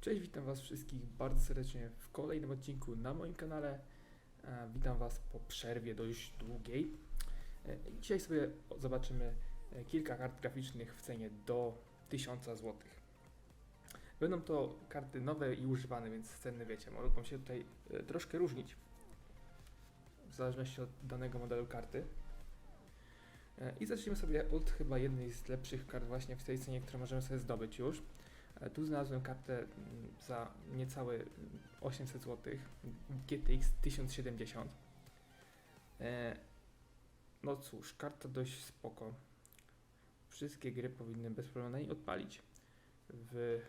Cześć, witam Was wszystkich bardzo serdecznie w kolejnym odcinku na moim kanale. E, Witam Was po przerwie dość długiej. E, Dzisiaj sobie zobaczymy e, kilka kart graficznych w cenie do 1000 zł. Będą to karty nowe i używane, więc ceny wiecie, mogą się tutaj troszkę różnić w zależności od danego modelu karty. I zacznijmy sobie od chyba jednej z lepszych kart właśnie w tej cenie, które możemy sobie zdobyć już. E, Tu znalazłem kartę mm, za niecałe mm, 800 zł, GTX 1070. E, No cóż, karta dość spoko. Wszystkie gry powinny bez problemu na niej odpalić w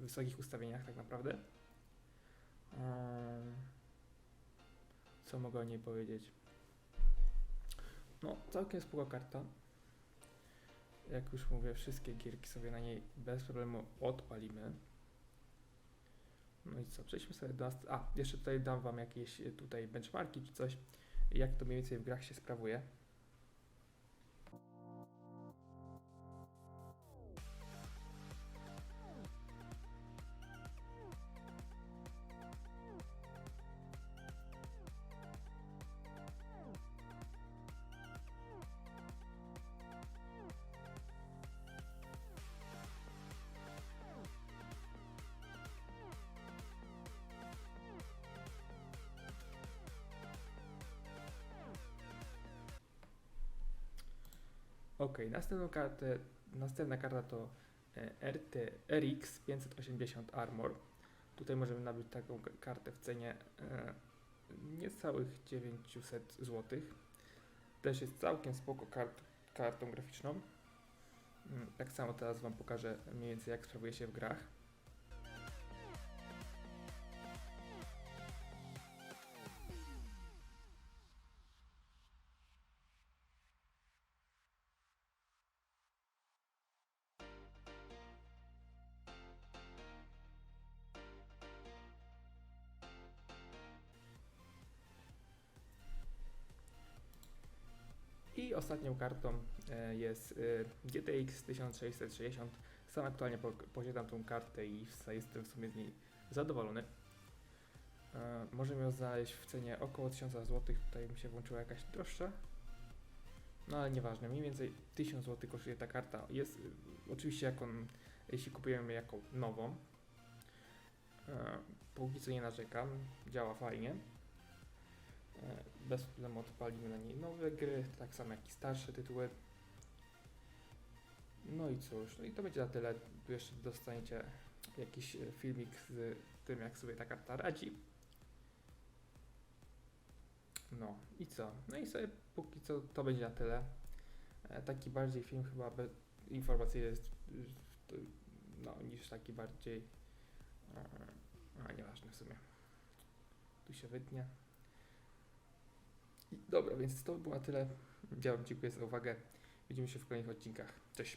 wysokich ustawieniach tak naprawdę. Ehm, Co mogę o niej powiedzieć? No, całkiem spoko karta. Jak już mówię, wszystkie gierki sobie na niej bez problemu odpalimy. No i co, przejdźmy sobie do... nast- A, jeszcze tutaj dam Wam jakieś e, tutaj benchmarki czy coś, jak to mniej więcej w grach się sprawuje. Ok, następną kartę, następna karta to RT RX 580 Armor. Tutaj możemy nabyć taką kartę w cenie e, niecałych 900 zł. Też jest całkiem spoko kart, kartą graficzną. Mm, Tak samo teraz Wam pokażę mniej więcej jak sprawuje się w grach. Ostatnią kartą e, jest e, GTX 1660. Sam aktualnie po, posiadam tą kartę i jestem w sumie z niej zadowolony. E, Możemy ją znaleźć w cenie około 1000 zł. Tutaj mi się włączyła jakaś droższa. No ale nieważne, mniej więcej 1000 zł kosztuje ta karta. Jest oczywiście jak on, jeśli kupujemy ją jako nową. Póki co nie narzekam, działa fajnie. E, Bez problemu odpalimy na niej nowe gry, tak samo jak i starsze tytuły. No i cóż, no i to będzie na tyle. Jeszcze dostaniecie jakiś e, filmik z tym, jak sobie ta karta radzi. No i co? No i sobie póki co to będzie na tyle. E, Taki bardziej film chyba informacyjny jest no, niż taki bardziej a nieważne w sumie. Tu się wytnie. Dobra, więc to było na tyle. Ja Wam dziękuję za uwagę. Widzimy się w kolejnych odcinkach. Cześć.